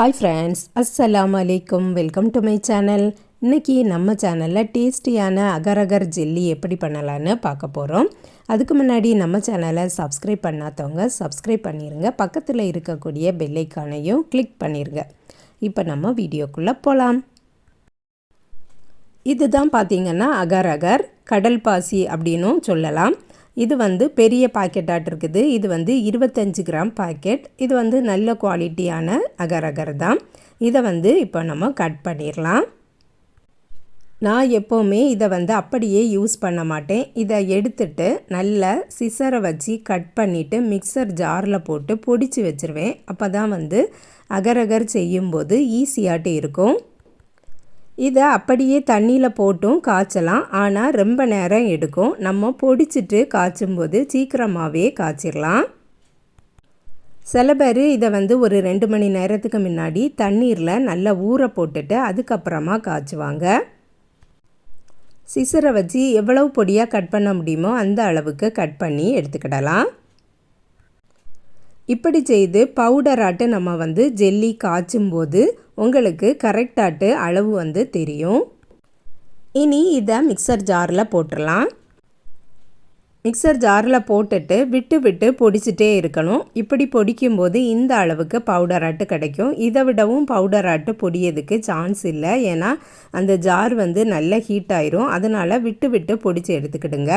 Hi friends அஸ்ஸலாம் அலைக்கும் welcome to my channel இன்றைக்கி நம்ம சேனலில் டேஸ்டியான அகரகர் ஜெல்லி எப்படி பண்ணலான்னு பார்க்க போகிறோம் அதுக்கு முன்னாடி நம்ம சேனலை சப்ஸ்கிரைப் பண்ணாதவங்க சப்ஸ்கிரைப் பண்ணிடுங்க பக்கத்தில் இருக்கக்கூடிய பெல்லைக்கானையும் கிளிக் பண்ணிடுங்க இப்போ நம்ம வீடியோக்குள்ளே போகலாம் இதுதான் பார்த்தீங்கன்னா அகர் அகர் கடல் பாசி அப்படின்னும் சொல்லலாம். இது வந்து பெரிய பாக்கெட்டாட் இருக்குது. இது வந்து இருபத்தஞ்சி கிராம் பாக்கெட் இது வந்து நல்ல குவாலிட்டியான அகர் அகர் தான். இதை வந்து இப்போ நம்ம கட் பண்ணிடலாம் நான் எப்போவுமே இதை வந்து அப்படியே யூஸ் பண்ண மாட்டேன். இதை எடுத்துட்டு நல்ல சிசரை வச்சு கட் பண்ணிவிட்டு மிக்சர் ஜாரில் போட்டு பொடிச்சு வச்சுருவேன். அப்போ தான் வந்து அகரகர் செய்யும்போது ஈஸியாட்டு இருக்கும். இதை அப்படியே தண்ணியில் போட்டும் காய்ச்சலாம். ஆனால் ரொம்ப நேரம் எடுக்கும். நம்ம பொடிச்சிட்டு காய்ச்சும்போது சீக்கிரமாகவே காய்ச்சிடலாம் சில பேர் இதை வந்து ஒரு ரெண்டு மணி நேரத்துக்கு முன்னாடி தண்ணீரில் நல்லா ஊற போட்டுட்டு அதுக்கப்புறமா காய்ச்சுவாங்க. சிசரை வச்சு எவ்வளவு பொடியாக கட் பண்ண முடியுமோ அந்த அளவுக்கு கட் பண்ணி எடுத்துக்கிடலாம். இப்படி செய்து பவுடராட்டு நம்ம வந்து ஜெல்லி காய்ச்சும் போது உங்களுக்கு கரெக்டாட்டு அளவு வந்து தெரியும். இனி இதை மிக்சர் ஜாரில் போட்டுடலாம் மிக்சர் ஜாரில் போட்டுட்டு விட்டு விட்டு பொடிச்சிட்டே இருக்கணும். இப்படி பொடிக்கும்போது இந்த அளவுக்கு பவுடராட்டு கிடைக்கும். இதை விடவும் பவுடராட்டு பொடியதுக்கு சான்ஸ் இல்லை. ஏன்னா அந்த ஜார் வந்து நல்ல ஹீட் ஆயிரும். அதனால் விட்டு விட்டு பொடிச்சு எடுத்துக்கிடுங்க.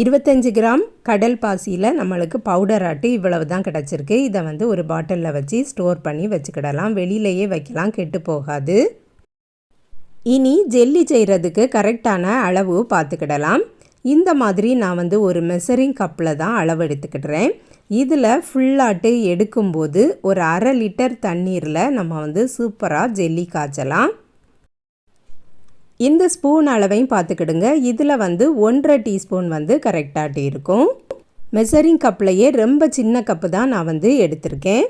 இருபத்தஞ்சி கிராம் கடல் பாசியில் நம்மளுக்கு பவுடர் ஆட்டு இவ்வளவு தான் கிடச்சிருக்கு. இதை வந்து ஒரு பாட்டிலில் வச்சு ஸ்டோர் பண்ணி வச்சுக்கிடலாம். வெளியிலையே வைக்கலாம். கெட்டு போகாது. இனி ஜெல்லி செய்கிறதுக்கு கரெக்டான அளவு பார்த்துக்கிடலாம். இந்த மாதிரி நான் வந்து ஒரு மெசரிங் கப்பில் தான் அளவு எடுத்துக்கிட்டுறேன் இதில் ஃபுல்லாட்டு எடுக்கும்போது ஒரு அரை லிட்டர் தண்ணீரில் நம்ம வந்து சூப்பராக ஜெல்லி காய்ச்சலாம். இந்த ஸ்பூன் அளவையும் பார்த்துக்கிடுங்க. இதில் வந்து ஒன்றரை டீஸ்பூன் வந்து கரெக்டாகிட்டு இருக்கும். மெசரிங் கப்லையே ரொம்ப சின்ன கப்பு தான் நான் வந்து எடுத்திருக்கேன்.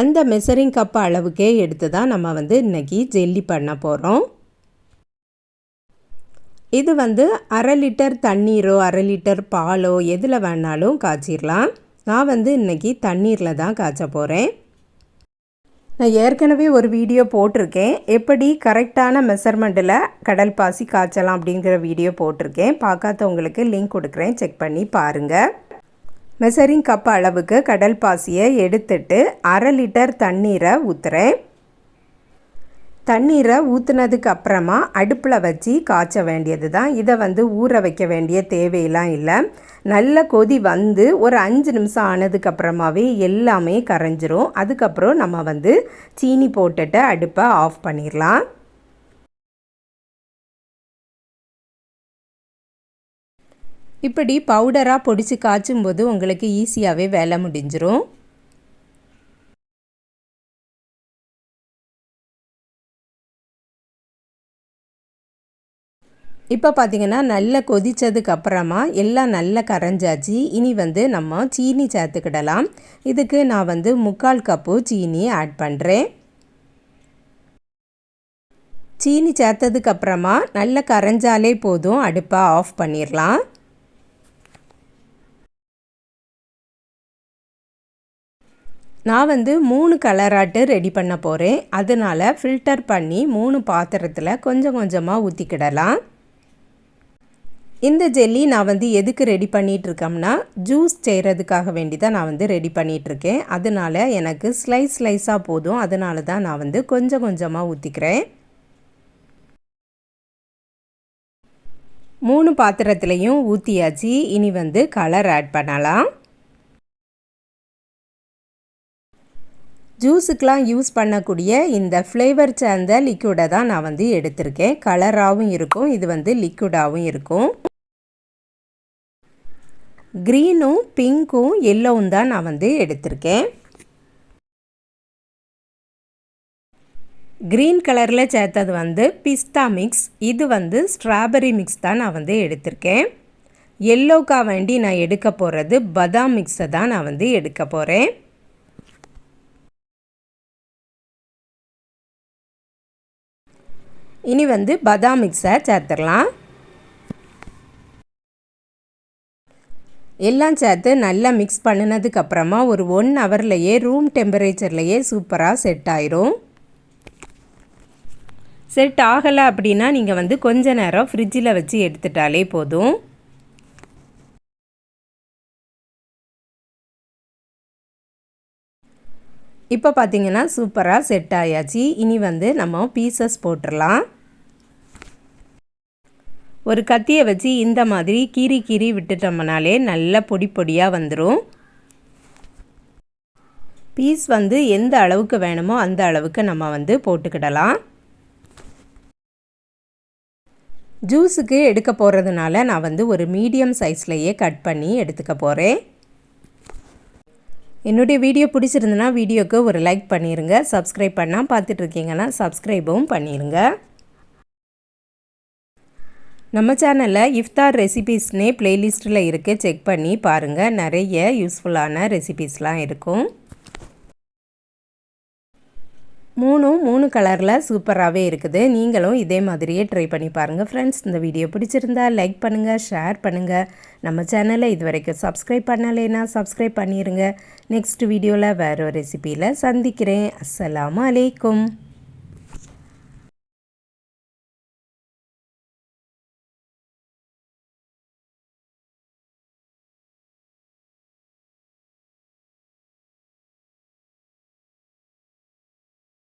அந்த மெசரிங் கப் அளவுக்கே எடுத்து தான் நம்ம வந்து இன்றைக்கி ஜெல்லி பண்ண போகிறோம் இது வந்து அரை லிட்டர் தண்ணீரோ அரை லிட்டர் பாலோ எதில் வேணாலும் காய்ச்சிடலாம் நான் வந்து இன்றைக்கி தண்ணீரில் தான் காய்ச்ச போகிறேன் நான் ஏற்கனவே ஒரு வீடியோ போட்டிருக்கேன். எப்படி கரெக்டான மெஷர்மெண்ட்டில் கடல் பாசி காய்ச்சலாம் அப்படிங்கிற வீடியோ போட்டிருக்கேன். பார்க்காதவங்களுக்கு லிங்க் கொடுக்குறேன். செக் பண்ணி பாருங்கள் மெசரிங் கப் அளவுக்கு கடல் பாசியை எடுத்துட்டு அரை லிட்டர் தண்ணீரை ஊற்றுறேன் தண்ணீரை ஊற்றுனதுக்கு அப்புறமா அடுப்பில் வச்சு காய்ச்ச வேண்டியது தான். இதை வந்து ஊற வைக்க வேண்டிய தேவையெல்லாம் இல்லை. நல்ல கொதி வந்து ஒரு அஞ்சு நிமிஷம் ஆனதுக்கப்புறமாவே எல்லாமே கரைஞ்சிரும். அதுக்கப்புறம் நம்ம வந்து சீனி போட்டுட்டு அடுப்பை ஆஃப் பண்ணிடலாம் இப்படி பவுடராக பொடிச்சு காய்ச்சும் போது உங்களுக்கு ஈஸியாகவே வேலை முடிஞ்சிரும். இப்போ பார்த்திங்கன்னா நல்லா கொதித்ததுக்கு அப்புறமா எல்லாம் நல்லா கரைஞ்சாச்சு. இனி வந்து நம்ம சீனி சேர்த்துக்கிடலாம். இதுக்கு நான் வந்து முக்கால் கப்பு சீனி ஆட் பண்ணுறேன் சீனி சேர்த்ததுக்கு அப்புறமா நல்லா கரைஞ்சாலே போதும். அடுப்பை ஆஃப் பண்ணிடலாம். நான் வந்து மூணு கலராட்டு ரெடி பண்ண போகிறேன் அதனால் ஃபில்டர் பண்ணி மூணு பாத்திரத்தில் கொஞ்சம் கொஞ்சமாக ஊற்றிக்கிடலாம் இந்த ஜெல்லி நான் வந்து எதுக்கு ரெடி பண்ணிகிட்ருக்கோம்னா ஜூஸ் செய்கிறதுக்காக வேண்டி தான் நான் வந்து ரெடி பண்ணிகிட்ருக்கேன் அதனால் எனக்கு ஸ்லைஸ் ஸ்லைஸாக போதும். அதனால தான் நான் வந்து கொஞ்சம் கொஞ்சமாக ஊற்றிக்கிறேன் மூணு பாத்திரத்துலேயும் ஊற்றியாச்சு இனி வந்து கலர் ஆட் பண்ணலாம். ஜூஸுக்கெலாம் யூஸ் பண்ணக்கூடிய இந்த ஃப்ளேவர் சேர்ந்த லிக்யூடை தான் நான் வந்து எடுத்திருக்கேன். கலராகவும் இருக்கும். இது வந்து லிக்யூடாகவும் இருக்கும். க்ரீனும் பிங்க்கும் எல்லோவும் தான் நான் வந்து எடுத்திருக்கேன். க்ரீன் கலரில் சேர்த்தது வந்து பிஸ்தா மிக்ஸ் இது வந்து ஸ்ட்ராபெரி மிக்ஸ் தான் நான் வந்து எடுத்திருக்கேன். எல்லோக்கா வேண்டி நான் எடுக்க போகிறது பதாம் மிக்ஸை தான் நான் வந்து எடுக்க போகிறேன் இனி வந்து பதாம் மிக்ஸை சேர்த்துடலாம். எல்லாம் சேர்த்து நல்லா மிக்ஸ் பண்ணினதுக்கப்புறமா ஒரு ஒன் ஹவர்லையே ரூம் டெம்பரேச்சர்லையே சூப்பராக செட் ஆயிரும். செட் ஆகலை அப்படின்னா நீங்கள் வந்து கொஞ்ச நேரம் ஃப்ரிட்ஜில் வச்சு எடுத்துட்டாலே போதும். இப்போ பார்த்தீங்கன்னா சூப்பராக செட் ஆயாச்சு. இனி வந்து நம்ம பீசஸ் போட்டுடலாம் ஒரு கத்தியை வச்சு இந்த மாதிரி கீறி கீறி விட்டுட்டோம்னாலே நல்ல பொடி பொடியாக வந்துடும் பீஸ் வந்து எந்த அளவுக்கு வேணுமோ அந்த அளவுக்கு நம்ம வந்து போட்டுக்கிடலாம். ஜூஸுக்கு எடுக்க போகிறதுனால நான் வந்து ஒரு மீடியம் சைஸ்லையே கட் பண்ணி எடுத்துக்க போகிறேன் என்னுடைய வீடியோ பிடிச்சிருந்துன்னா வீடியோக்கு ஒரு லைக் பண்ணிடுங்க சப்ஸ்கிரைப் பண்ணால் பார்த்துட்ருக்கீங்கன்னா சப்ஸ்கிரைபும் பண்ணிடுங்க நம்ம சேனலில் இஃப்தார் ரெசிபீஸ்னே ப்ளேலிஸ்ட்டில் இருக்குது செக் பண்ணி பாருங்கள் நிறைய யூஸ்ஃபுல்லான ரெசிபீஸ்லாம் இருக்கும். மூணும் மூணு கலரில் சூப்பராகவே இருக்குது. நீங்களும் இதே மாதிரியே ட்ரை பண்ணி பாருங்கள் ஃப்ரெண்ட்ஸ் இந்த வீடியோ பிடிச்சிருந்தா லைக் பண்ணுங்கள் ஷேர் பண்ணுங்கள் நம்ம சேனலை இது வரைக்கும் சப்ஸ்கிரைப் பண்ணலைன்னா சப்ஸ்கிரைப் பண்ணிடுங்க நெக்ஸ்ட் வீடியோவில் வேறு ஒரு சந்திக்கிறேன். அஸ்லாம் அலைக்கும்.